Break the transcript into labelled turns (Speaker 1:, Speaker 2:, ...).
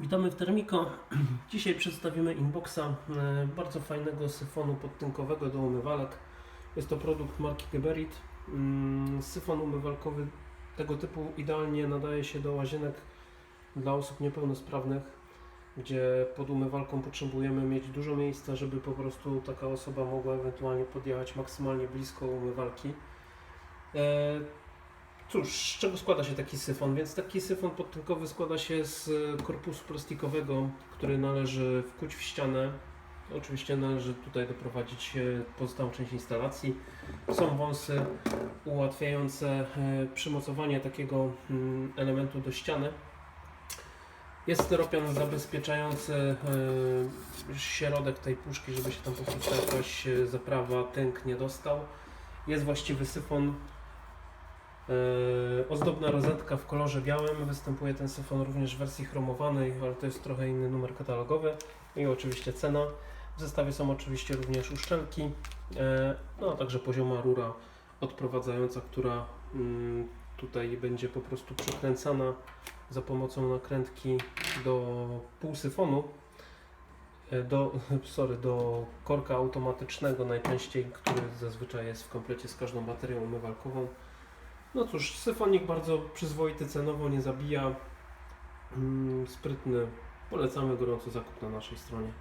Speaker 1: Witamy w Termiko. Dzisiaj przedstawimy inboxa e, bardzo fajnego syfonu podtynkowego do umywalek. Jest to produkt marki Geberit. Mm, Syfon umywalkowy tego typu idealnie nadaje się do łazienek dla osób niepełnosprawnych, gdzie pod umywalką potrzebujemy mieć dużo miejsca, żeby po prostu taka osoba mogła ewentualnie podjechać maksymalnie blisko umywalki. E, Cóż, z czego składa się taki syfon? Więc taki syfon podtynkowy składa się z korpusu plastikowego, który należy wkuć w ścianę. Oczywiście należy tutaj doprowadzić e, pozostałą część instalacji. Są wąsy ułatwiające e, przymocowanie takiego mm, elementu do ściany. Jest styropian zabezpieczający e, środek tej puszki, żeby się tam po prostu jakaś e, zaprawa, tynk nie dostał. Jest właściwy syfon, Ozdobna rozetka w kolorze białym. Występuje ten syfon również w wersji chromowanej, ale to jest trochę inny numer katalogowy. I oczywiście cena. W zestawie są oczywiście również uszczelki, yy, no a także pozioma rura odprowadzająca, która mm, tutaj będzie po prostu przykręcana za pomocą nakrętki do półsyfonu. yy, Do, sorry, do korka automatycznego najczęściej, który zazwyczaj jest w komplecie z każdą baterią umywalkową. No cóż, syfonik bardzo przyzwoity cenowo, nie zabija. Mm, sprytny. Polecamy gorąco zakup na naszej stronie.